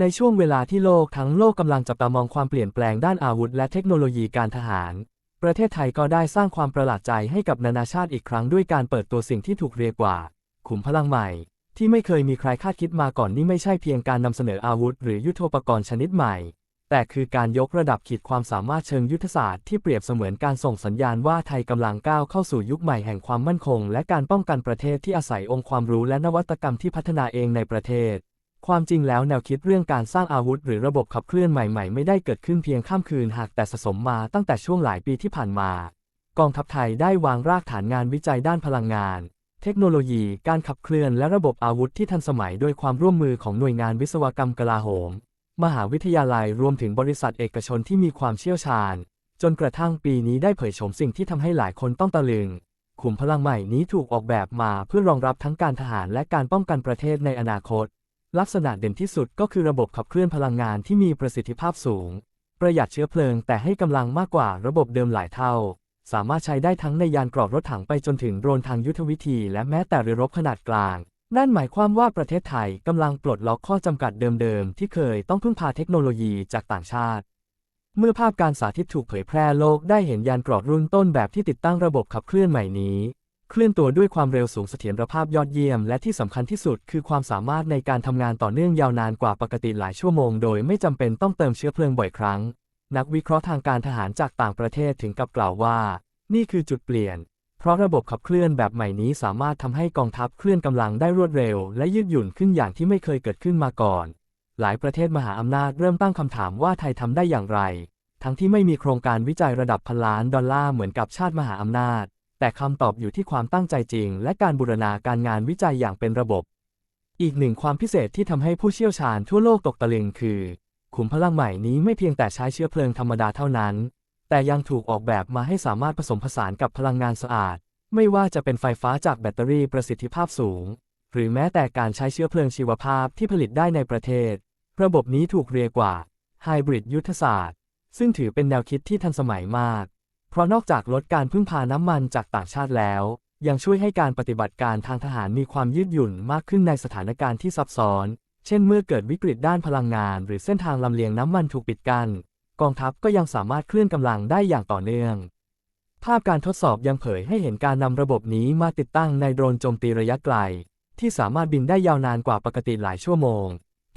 ในช่วงเวลาที่โลกทั้งโลกกำลังจับตามองความเปลี่ยนแปลงด้านอาวุธและเทคโนโลยีการทหาร ประเทศไทยก็ได้สร้างความประหลาดใจให้กับนานาชาติอีกครั้งด้วยการเปิดตัวสิ่งที่ถูกเรียกว่า ขุมพลังใหม่ ที่ไม่เคยมีใครคาดคิดมาก่อนนี่ไม่ใช่เพียงการนำเสนออาวุธ หรือยุทโธปกรณ์ชนิดใหม่ แต่คือการยกระดับขีดความสามารถเชิงยุทธศาสตร์ที่เปรียบเสมือนการส่งสัญญาณว่าไทยกำลังก้าวเข้าสู่ยุคใหม่แห่งความมั่นคง และการป้องกันประเทศที่อาศัยองค์ความรู้และนวัตกรรมที่พัฒนาเองในประเทศ ความจริงแล้วแนวคิดเรื่องการสร้างอาวุธ หรือระบบขับเคลื่อนใหม่ๆ ไม่ได้เกิดขึ้นเพียงข้ามคืนหากแต่สะสมมาตั้งแต่ช่วงหลายปีที่ผ่านมา กองทัพไทยได้วางรากฐานงานวิจัยด้านพลังงาน เทคโนโลยี การขับเคลื่อนและระบบอาวุธที่ทันสมัยด้วยความร่วมมือของหน่วยงานวิศวกรรมกลาโหม มหาวิทยาลัยรวมถึงบริษัทเอกชนที่มีความเชี่ยวชาญ จนกระทั่งปีนี้ได้เผยโฉมสิ่งที่ทำให้หลายคนต้องตะลึงขุมพลังใหม่นี้ถูกออกแบบมาเพื่อรองรับทั้งการทหารและการป้องกันประเทศในอนาคต ลักษณะเด่นที่สุดก็คือระบบขับเคลื่อนพลังงานที่มีประสิทธิภาพสูง ประหยัดเชื้อเพลิงแต่ให้กำลังมากกว่าระบบเดิมหลายเท่า สามารถใช้ได้ทั้งในยานกรอบรถถังไปจนถึงโดรนทางยุทธวิธีและแม้แต่เรือรบขนาดกลาง นั่นหมายความว่าประเทศไทยกำลังปลดล็อกข้อจำกัดเดิมๆ ที่เคยต้องพึ่งพาเทคโนโลยีจากต่างชาติ เมื่อภาพการสาธิตถูกเผยแพร่โลกได้เห็นยานกรอบรุ่นต้นแบบที่ติดตั้งระบบขับเคลื่อนใหม่นี้ เคลื่อนตัวด้วยความเร็วสูงเสถียรภาพยอดเยี่ยม และที่สำคัญที่สุดคือความสามารถในการทำงานต่อเนื่องยาวนานกว่าปกติหลายชั่วโมงโดยไม่จำเป็นต้องเติมเชื้อเพลิงบ่อยครั้ง นักวิเคราะห์ทางการทหารจากต่างประเทศถึงกับกล่าวว่า นี่คือจุดเปลี่ยน เพราะระบบขับเคลื่อนแบบใหม่นี้สามารถทำให้กองทัพเคลื่อนกำลังได้รวดเร็ว และยืดหยุ่นขึ้นอย่างที่ไม่เคยเกิดขึ้นมาก่อน หลายประเทศมหาอำนาจเริ่มตั้งคำถามว่าไทยทำได้อย่างไร ทั้งที่ไม่มีโครงการวิจัยระดับพันล้านดอลลาร์เหมือนกับชาติมหาอำนาจ แต่คำตอบอยู่ที่ความตั้งใจจริง และการบูรณาการงานวิจัยอย่างเป็นระบบ อีกหนึ่งความพิเศษที่ทำให้ผู้เชี่ยวชาญทั่วโลกตกตะลึงคือ ขุมพลังใหม่นี้ไม่เพียงแต่ใช้เชื้อเพลิงธรรมดาเท่านั้น แต่ยังถูกออกแบบมาให้สามารถผสมผสานกับพลังงานสะอาด ไม่ว่าจะเป็นไฟฟ้าจากแบตเตอรี่ประสิทธิภาพสูง หรือแม้แต่การใช้เชื้อเพลิงชีวภาพที่ผลิตได้ในประเทศ ระบบนี้ถูกเรียกว่าไฮบริดยุทธศาสตร์ซึ่งถือเป็นแนวคิดที่ทันสมัยมาก ราะนอกจากลดการพึ่งพาน้ำมันจากต่างชาติแล้ว ยังช่วยให้การปฏิบัติการทางทหารมีความยืดหยุ่นมากขึ้นในสถานการณ์ที่ซับซ้อน เช่นเมื่อเกิดวิกฤตด้านพลังงาน หรือเส้นทางลำเลียงน้ำมันถูกปิดกัน้นกองทัพก็ยังสามารถเคลื่อนกำลังได้อย่างต่อเนื่อง ภาพการทดสอบยังเผยให้เห็นการนำระบบนี้มาติดตั้งในโดรนโจมตีระยะไกล ที่สามารถบินได้ยาวนานกว่าปกติหลายชั่วโมง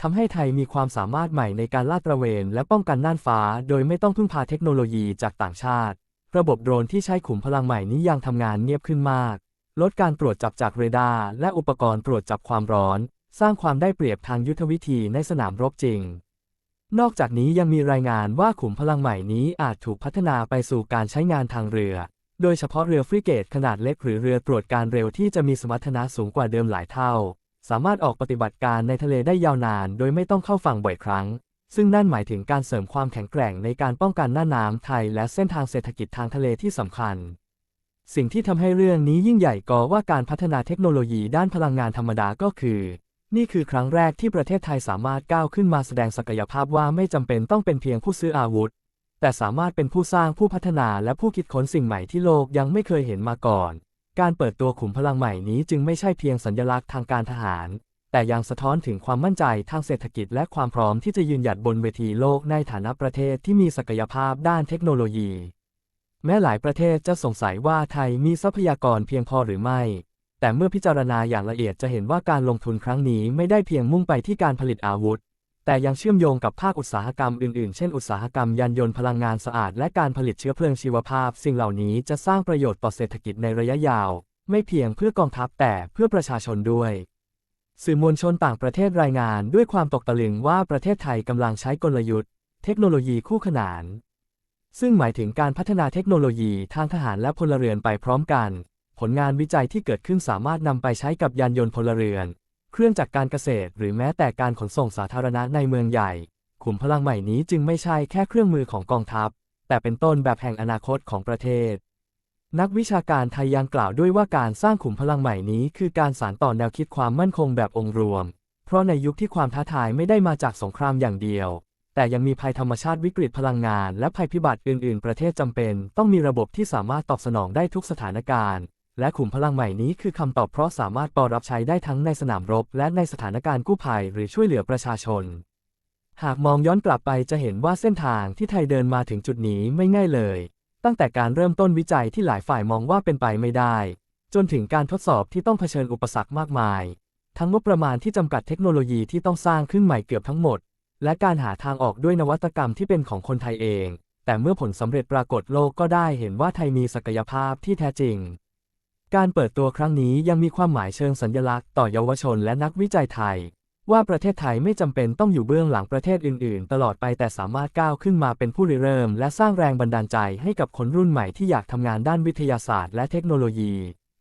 ทำให้ไทยมีความสามารถใหม่ในการลาดตระเวน และป้องกันน่านฟ้า โดยไม่ต้องพึ่งพาเทคโนโลยีจากต่างชาติ ระบบโดรนที่ใช้ขุมพลังใหม่นี้ยังทำงานเงียบขึ้นมาก ลดการตรวจจับจากเรดาร์และอุปกรณ์ตรวจจับความร้อน สร้างความได้เปรียบทางยุทธวิธีในสนามรบจริง นอกจากนี้ยังมีรายงานว่าขุมพลังใหม่นี้อาจถูกพัฒนาไปสู่การใช้งานทางเรือ โดยเฉพาะเรือฟริเกตขนาดเล็กหรือเรือตรวจการเร็วที่จะมีสมรรถนะสูงกว่าเดิมหลายเท่า สามารถออกปฏิบัติการในทะเลได้ยาวนาน โดยไม่ต้องเข้าฝั่งบ่อยครั้ง ซึ่งนั่นหมายถึงการเสริมความแข็งแกร่งในการป้องกันหน้าน้ำไทยและเส้นทางเศรษฐกิจทางทะเลที่สำคัญ สิ่งที่ทำให้เรื่องนี้ยิ่งใหญ่ก็ว่าการพัฒนาเทคโนโลยีด้านพลังงานธรรมดาก็คือ นี่คือครั้งแรกที่ประเทศไทยสามารถก้าวขึ้นมาแสดงศักยภาพว่าไม่จำเป็นต้องเป็นเพียงผู้ซื้ออาวุธ แต่สามารถเป็นผู้สร้างผู้พัฒนาและผู้คิดค้นสิ่งใหม่ที่โลกยังไม่เคยเห็นมาก่อน การเปิดตัวขุมพลังใหม่นี้จึงไม่ใช่เพียงสัญลักษณ์ทางการทหาร แต่ยังสะท้อนถึงความมั่นใจทางเศรษฐกิจและความพร้อมที่จะยืนหยัดบนเวทีโลกในฐานะประเทศที่มีศักยภาพด้านเทคโนโลยี แม้หลายประเทศจะสงสัยว่าไทยมีทรัพยากรเพียงพอหรือไม่ แต่เมื่อพิจารณาอย่างละเอียดจะเห็นว่าการลงทุนครั้งนี้ไม่ได้เพียงมุ่งไปที่การผลิตอาวุธ แต่ยังเชื่อมโยงกับภาคอุตสาหกรรมอื่นๆ เช่นอุตสาหกรรมยานยนต์พลังงานสะอาดและการผลิตเชื้อเพลิงชีวภาพ สิ่งเหล่านี้จะสร้างประโยชน์ต่อเศรษฐกิจในระยะยาว ไม่เพียงเพื่อกองทัพแต่เพื่อประชาชนด้วย สื่อมวลชนต่างประเทศรายงานด้วยความตกตะลึงว่าประเทศไทยกำลังใช้กลยุทธ์ เทคโนโลยีคู่ขนาน ซึ่งหมายถึงการพัฒนาเทคโนโลยีทางทหารและพลเรือนไปพร้อมกัน ผลงานวิจัยที่เกิดขึ้นสามารถนำไปใช้กับยานยนต์พลเรือน เครื่องจักรการเกษตร หรือแม้แต่การขนส่งสาธารณะในเมืองใหญ่ขุมพลังใหม่นี้จึงไม่ใช่แค่เครื่องมือของกองทัพ แต่เป็นต้นแบบแห่งอนาคตของประเทศ นักวิชาการไทยยังกล่าวด้วยว่าการสร้างขุมพลังใหม่นี้ คือการสานต่อแนวคิดความมั่นคงแบบองค์รวม เพราะในยุคที่ความท้าทายไม่ได้มาจากสงครามอย่างเดียว แต่ยังมีภัยธรรมชาติวิกฤตพลังงาน และภัยพิบัติอื่น ๆ ประเทศจำเป็น ต้องมีระบบที่สามารถตอบสนองได้ทุกสถานการณ์ และขุมพลังใหม่นี้คือคำตอบเพราะสามารถปอรับใช้ได้ทั้งในสนามรบ และในสถานการณ์กู้ภัย หรือช่วยเหลือประชาชน หากมองย้อนกลับไปจะเห็นว่าเส้นทางที่ไทยเดินมาถึงจุดนี้ไม่ง่ายเลย ตั้งแต่การเริ่มต้นวิจัยที่หลายฝ่ายมองว่าเป็นไปไม่ได้ จนถึงการทดสอบที่ต้องเผชิญอุปสรรคมากมาย ทั้งงบประมาณที่จำกัดเทคโนโลยีที่ต้องสร้างขึ้นใหม่เกือบทั้งหมด และการหาทางออกด้วยนวัตกรรมที่เป็นของคนไทยเอง แต่เมื่อผลสำเร็จปรากฏโลกก็ได้เห็นว่าไทยมีศักยภาพที่แท้จริง การเปิดตัวครั้งนี้ยังมีความหมายเชิงสัญลักษณ์ต่อเยาวชนและนักวิจัยไทย ว่าประเทศไทยไม่จำเป็นต้องอยู่เบื้องหลังประเทศอื่น ๆ ตลอดไปแต่สามารถก้าวขึ้นมาเป็นผู้ริเริ่ม และสร้างแรงบันดาลใจให้กับคนรุ่นใหม่ที่อยากทำงานด้านวิทยาศาสตร์และเทคโนโลยี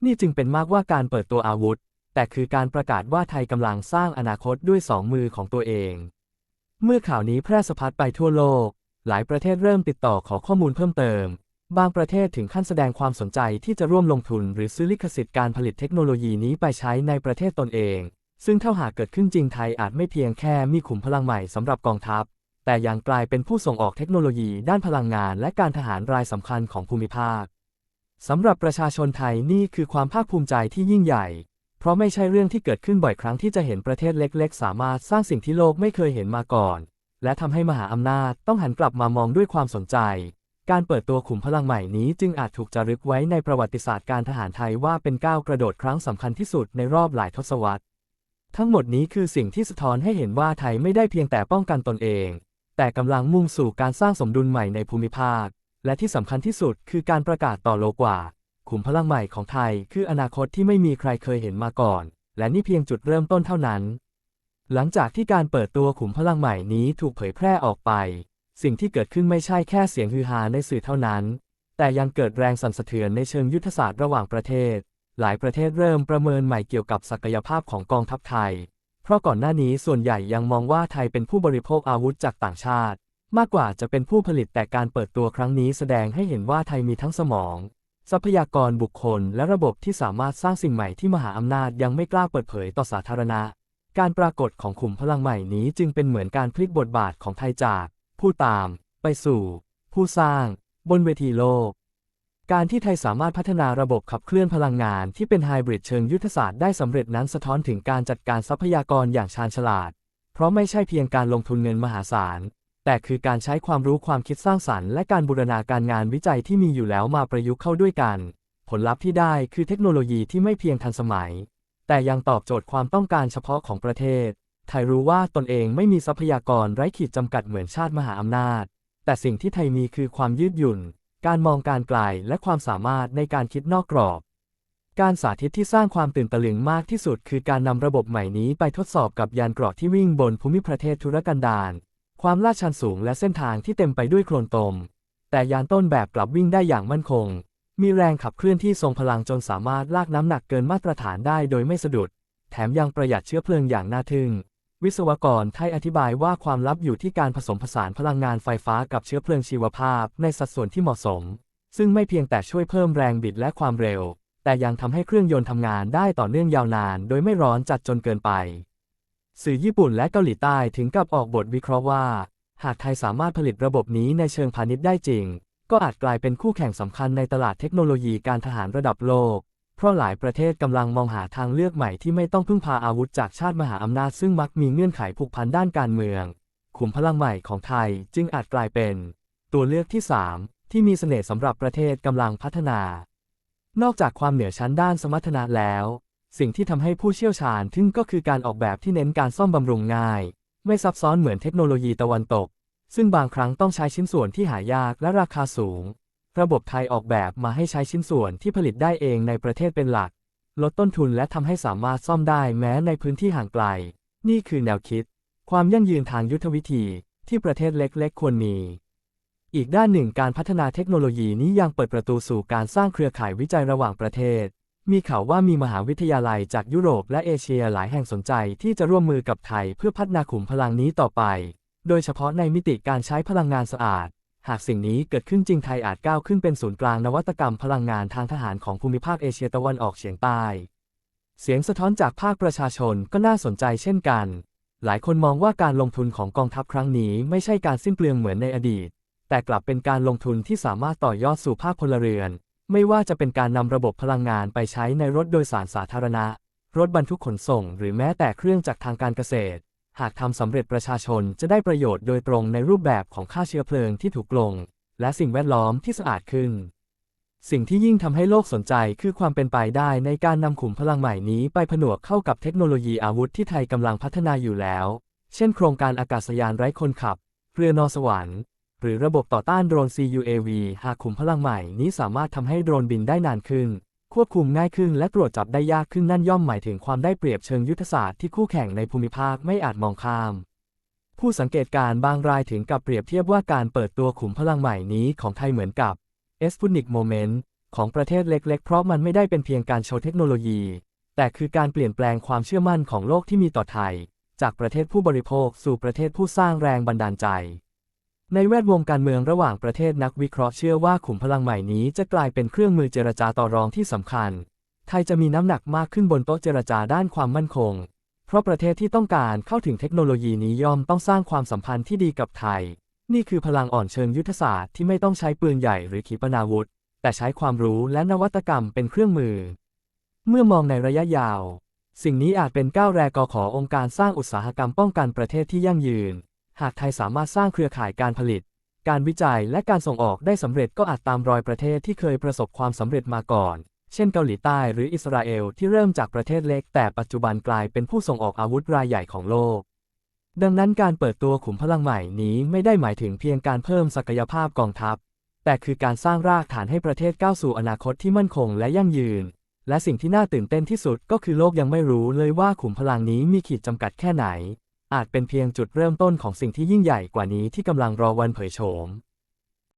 นี่จึงเป็นมากว่าการเปิดตัวอาวุธ แต่คือการประกาศว่าไทยกำลังสร้างอนาคตด้วยสองมือของตัวเอง เมื่อข่าวนี้แพร่สะพัดไปทั่วโลก หลายประเทศเริ่มติดต่อขอข้อมูลเพิ่มเติม บางประเทศถึงขั้นแสดงความสนใจที่จะร่วมลงทุน หรือซื้อลิขสิทธิ์การผลิตเทคโนโลยีนี้ไปใช้ในประเทศตนเอง ซึ่งถ้าหากเกิดขึ้นจริงไทยอาจไม่เพียงแค่มีขุมพลังใหม่สำหรับกองทัพ แต่ยังกลายเป็นผู้ส่งออกเทคโนโลยีด้านพลังงานและการทหารรายสำคัญของภูมิภาคสำหรับประชาชนไทยนี่คือความภาคภูมิใจที่ยิ่งใหญ่ เพราะไม่ใช่เรื่องที่เกิดขึ้นบ่อยครั้งที่จะเห็นประเทศเล็ก ๆ สามารถสร้างสิ่งที่โลกไม่เคยเห็นมาก่อน และทำให้มหาอำนาจต้องหันกลับมามองด้วยความสนใจ การเปิดตัวขุมพลังใหม่นี้จึงอาจถูกจารึกไว้ในประวัติศาสตร์การทหารไทยว่าเป็นก้าวกระโดดครั้งสำคัญที่สุดในรอบหลายทศวรรษ ทั้งหมดนี้คือสิ่งที่สะท้อนให้เห็นว่าไทยไม่ได้เพียงแต่ป้องกันตนเอง แต่กำลังมุ่งสู่การสร้างสมดุลใหม่ในภูมิภาค และที่สำคัญที่สุดคือการประกาศต่อโลกว่า ขุมพลังใหม่ของไทยคืออนาคตที่ไม่มีใครเคยเห็นมาก่อน และนี่เพียงจุดเริ่มต้นเท่านั้น หลังจากที่การเปิดตัวขุมพลังใหม่นี้ถูกเผยแพร่ออกไป สิ่งที่เกิดขึ้นไม่ใช่แค่เสียงฮือฮาในสื่อเท่านั้น แต่ยังเกิดแรงสั่นสะเทือนในเชิงยุทธศาสตร์ระหว่างประเทศ หลายประเทศเริ่มประเมินใหม่เกี่ยวกับศักยภาพของกองทัพไทย เพราะก่อนหน้านี้ส่วนใหญ่ยังมองว่าไทยเป็นผู้บริโภคอาวุธจากต่างชาติ มากกว่าจะเป็นผู้ผลิตแต่การเปิดตัวครั้งนี้แสดงให้เห็นว่าไทยมีทั้งสมอง ทรัพยากรบุคคล และระบบที่สามารถสร้างสิ่งใหม่ที่มหาอำนาจยังไม่กล้าเปิดเผยต่อสาธารณะ การปรากฏของขุมพลังใหม่นี้จึงเป็นเหมือนการพลิกบทบาทของไทยจาก ผู้ตาม ไปสู่ ผู้สร้าง บนเวทีโลก การที่ไทยสามารถพัฒนาระบบขับเคลื่อนพลังงานที่เป็นไฮบริดเชิงยุทธศาสตร์ได้สำเร็จนั้นสะท้อนถึงการจัดการทรัพยากรอย่างชาญฉลาด เพราะไม่ใช่เพียงการลงทุนเงินมหาศาล แต่คือการใช้ความรู้ความคิดสร้างสรรค์ และการบูรณาการงานวิจัยที่มีอยู่แล้วมาประยุกต์เข้าด้วยกัน ผลลัพธ์ที่ได้คือเทคโนโลยีที่ไม่เพียงทันสมัย แต่ยังตอบโจทย์ความต้องการเฉพาะของประเทศ ไทยรู้ว่าตนเองไม่มีทรัพยากรไร้ขีดจำกัดเหมือนชาติมหาอำนาจ แต่สิ่งที่ไทยมีคือความยืดหยุ่น การมองการไกลและความสามารถในการคิดนอกกรอบ การสาธิตที่สร้างความตื่นตะลึงมากที่สุด คือการนำระบบใหม่นี้ไปทดสอบกับยานเกราะที่วิ่งบนภูมิประเทศธุรกันดาร ความลาดชันสูงและเส้นทางที่เต็มไปด้วยโคลนตม แต่ยานต้นแบบกลับวิ่งได้อย่างมั่นคง มีแรงขับเคลื่อนที่ทรงพลังจนสามารถลากน้ำหนักเกินมาตรฐานได้โดยไม่สะดุด แถมยังประหยัดเชื้อเพลิงอย่างน่าทึ่ง วิศวกรไทยอธิบายว่าความลับอยู่ที่การผสมผสานพลังงานไฟฟ้ากับเชื้อเพลิงชีวภาพในสัดส่วนที่เหมาะสม ซึ่งไม่เพียงแต่ช่วยเพิ่มแรงบิดและความเร็ว แต่ยังทำให้เครื่องยนต์ทำงานได้ต่อเนื่องยาวนาน โดยไม่ร้อนจัดจนเกินไป สื่อญี่ปุ่นและเกาหลีใต้ถึงกับออกบทวิเคราะห์ว่า หากไทยสามารถผลิตระบบนี้ในเชิงพาณิชย์ได้จริง ก็อาจกลายเป็นคู่แข่งสำคัญในตลาดเทคโนโลยีการทหารระดับโลก เพราะหลายประเทศกำลังมองหาทางเลือกใหม่ที่ไม่ต้องพึ่งพาอาวุธจากชาติมหาอำนาจซึ่งมักมีเงื่อนไขผูกพันด้านการเมือง ขุมพลังใหม่ของไทยจึงอาจกลายเป็น ตัวเลือกที่ 3 ที่มีเสน่ห์สำหรับประเทศกำลังพัฒนา นอกจากความเหนือชั้นด้านสมรรถนะแล้ว สิ่งที่ทำให้ผู้เชี่ยวชาญทึ่งก็คือการออกแบบที่เน้นการซ่อมบำรุงง่าย ไม่ซับซ้อนเหมือนเทคโนโลยีตะวันตก ซึ่งบางครั้งต้องใช้ชิ้นส่วนที่หายากและราคาสูง ระบบไทยออกแบบมาให้ใช้ชิ้นส่วนที่ผลิตได้เองในประเทศเป็นหลัก ลดต้นทุนและทำให้สามารถซ่อมได้แม้ในพื้นที่ห่างไกล นี่คือแนวคิด ความยั่งยืนทางยุทธวิธีที่ประเทศเล็กๆ ควรมี อีกด้านหนึ่งการพัฒนาเทคโนโลยีนี้ยังเปิดประตูสู่การสร้างเครือข่ายวิจัยระหว่างประเทศ มีข่าวว่ามีมหาวิทยาลัยจากยุโรปและเอเชียหลายแห่งสนใจที่จะร่วมมือกับไทยเพื่อพัฒนาขุมพลังนี้ต่อไป โดยเฉพาะในมิติการใช้พลังงานสะอาด หากสิ่งนี้เกิดขึ้นจริงไทยอาจก้าวขึ้นเป็นศูนย์กลางนวัตกรรมพลังงานทางทหารของภูมิภาคเอเชียตะวันออกเฉียงใต้ เสียงสะท้อนจากภาคประชาชนก็น่าสนใจเช่นกัน หลายคนมองว่าการลงทุนของกองทัพครั้งนี้ไม่ใช่การสิ้นเปลืองเหมือนในอดีต แต่กลับเป็นการลงทุนที่สามารถต่อยอดสู่ภาคพลเรือน ไม่ว่าจะเป็นการนำระบบพลังงานไปใช้ในรถโดยสารสาธารณะ รถบรรทุกขนส่ง หรือแม้แต่เครื่องจักรทางการเกษตร หากทำสำเร็จประชาชนจะได้ประโยชน์โดยตรงในรูปแบบของค่าเชื้อเพลิงที่ถูกลง และสิ่งแวดล้อมที่สะอาดขึ้น สิ่งที่ยิ่งทำให้โลกสนใจคือความเป็นไปได้ในการนำขุมพลังใหม่นี้ไปผนวกเข้ากับเทคโนโลยีอาวุธที่ไทยกำลังพัฒนาอยู่แล้ว เช่น โครงการอากาศยานไร้คนขับ เรือนอสวรรค์ หรือระบบต่อต้านโดรน CUAV หากขุมพลังใหม่นี้สามารถทำให้โดรนบินได้นานขึ้น ควบคุมง่ายขึ้นและตรวจจับได้ยากขึ้นนั่นย่อมหมายถึงความได้เปรียบเชิงยุทธศาสตร์ที่คู่แข่งในภูมิภาคไม่อาจมองข้าม ผู้สังเกตการบางรายถึงกับเปรียบเทียบว่าการเปิดตัวขุมพลังใหม่นี้ของไทยเหมือนกับ e s p u t n i k Moment ของประเทศเล็ก ๆ เพราะมันไม่ได้เป็นเพียงการโชว์เทคโนโลยี แต่คือการเปลี่ยนแปลงความเชื่อมั่นของโลกที่มีต่อไทย จากประเทศผู้บริโภคสู่ประเทศผู้สร้างแรงบันดาลใจ ในแวดวงการเมืองระหว่างประเทศนักวิเคราะห์เชื่อว่าขุมพลังใหม่นี้จะกลายเป็นเครื่องมือเจรจาต่อรองที่สำคัญ ไทยจะมีน้ำหนักมากขึ้นบนโต๊ะเจรจาด้านความมั่นคง เพราะประเทศที่ต้องการเข้าถึงเทคโนโลยีนี้ย่อมต้องสร้างความสัมพันธ์ที่ดีกับไทย นี่คือพลังอ่อนเชิงยุทธศาสตร์ที่ไม่ต้องใช้ปืนใหญ่หรือขีปนาวุธ แต่ใช้ความรู้และนวัตกรรมเป็นเครื่องมือ เมื่อมองในระยะยาว สิ่งนี้อาจเป็นก้าวแรกกขององค์การสร้างอุตสาหกรรมป้องกันประเทศที่ยั่งยืน หากไทยสามารถสร้างเครือข่ายการผลิต การวิจัยและการส่งออกได้สำเร็จก็อาจตามรอยประเทศที่เคยประสบความสำเร็จมาก่อน เช่นเกาหลีใต้หรืออิสราเอลที่เริ่มจากประเทศเล็ก แต่ปัจจุบันกลายเป็นผู้ส่งออกอาวุธรายใหญ่ของโลก ดังนั้นการเปิดตัวขุมพลังใหม่นี้ไม่ได้หมายถึงเพียงการเพิ่มศักยภาพกองทัพ แต่คือการสร้างรากฐานให้ประเทศก้าวสู่อนาคตที่มั่นคงและยั่งยืน และสิ่งที่น่าตื่นเต้นที่สุดก็คือโลกยังไม่รู้เลยว่าขุมพลังนี้มีขีดจำกัดแค่ไหน อาจเป็นเพียงจุดเริ่มต้นของสิ่งที่ยิ่งใหญ่กว่านี้ที่กำลังรอวันเผยโฉม